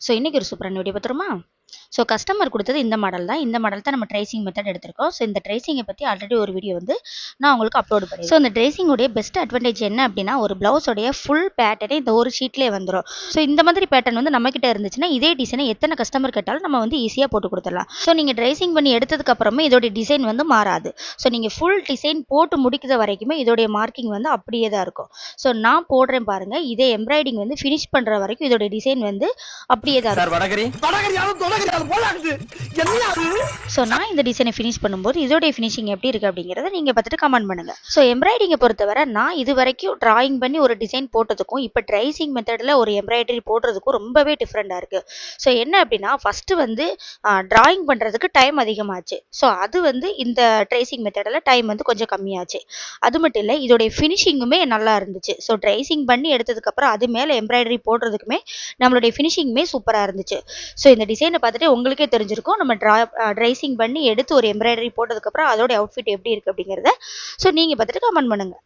So இன்றைக்கி ஒரு சூப்பரான வீடியோ பார்த்துருமா ஸோ கஸ்டமர் கொடுத்தது இந்த மாடல் தான். இந்த மாடல் தான் நம்ம ட்ரேசிங் மெத்தட் எடுத்திருக்கோம். ஸோ இந்த ட்ரேசிங்கை பற்றி ஆல்ரெடி ஒரு வீடியோ வந்து நான் உங்களுக்கு அப்லோட் பண்ணி ஸோ இந்த ட்ரேசிங்கோடைய பெஸ்ட் அட்வான்டேஜ் என்ன அப்படின்னா ஒரு ப்ளவுஸோடைய ஃபுல் பேட்டர்னே இந்த ஒரு ஷீட்லேயே வந்துடும் ஸோ இந்த மாதிரி பேட்டர்ன் வந்து நம்மக்கிட்ட இருந்துச்சுன்னா இதே டிசைனை எத்தனை கஸ்டமர் கேட்டாலும் நம்ம வந்து ஈஸியாக போட்டு கொடுத்துடலாம். ஸோ நீங்கள் ட்ரேசிங் பண்ணி எடுத்ததுக்கு அப்புறமே இதோடைய டிசைன் வந்து மாறாது. ஸோ நீங்கள் ஃபுல் டிசைன் போட்டு முடிக்கிற வரைக்குமே இதோடைய மார்க்கிங் வந்து அப்படியே தான் இருக்கும். ஸோ நான் போடுறேன் பாருங்கள் இதே எம்ப்ராய்டிங் வந்து ஃபினிஷ் பண்ணுற வரைக்கும் இதோடைய டிசைன் வந்து அப்படியே தான் இருக்கும். ஸோ நான் இந்த டிசைனை ஃபினிஷ் பண்ணும்போது இதோடைய ஃபினிஷிங் எப்படி இருக்குது அப்படிங்கிறத நீங்கள் பார்த்துட்டு கமெண்ட் பண்ணுங்கள் ஸோ எம்ப்ராய்டிங்கை பொறுத்தவரை நான் இது வரைக்கும் ட்ராயிங் பண்ணி ஒரு டிசைன் போட்டதுக்கும் இப்போ ட்ரைசிங் மெத்தடில் ஒரு எம்ப்ராய்டரி போடுறதுக்கும் ரொம்பவே டிஃப்ரெண்ட்டாக இருக்குது ஸோ என்ன அப்படின்னா ஃபஸ்ட்டு வந்து ட்ராயிங் பண்ணுறதுக்கு டைம் அதிகமாச்சு. ஸோ அது வந்து இந்த ட்ரைசிங் மெத்தடில் டைம் வந்து கொஞ்சம் கம்மியாச்சு. அது மட்டும் இல்லை இதோடைய ஃபினிஷிங்குமே நல்லா இருந்துச்சு. ஸோ ட்ரைசிங் பண்ணி எடுத்ததுக்கப்புறம் அது மேலே எம்ப்ராய்டரி போடுறதுக்குமே நம்மளுடைய ஃபினிஷிங்குமே சூப்பராக இருந்துச்சு. ஸோ இந்த டிசைனை பார்த்துட்டு உங்களுக்கே தெரிஞ்சிருக்கும். நம்ம ட்ரா ட்ரைசிங் பண்ணி எடுத்து ஒரு எம்ப்ராய்டரி போட்டதுக்கப்புறம் அதோட அவுட்ஃபிட் எப்படி இருக்குது அப்படிங்கிறத. ஸோ நீங்கள் பார்த்துட்டு கமெண்ட் பண்ணுங்கள்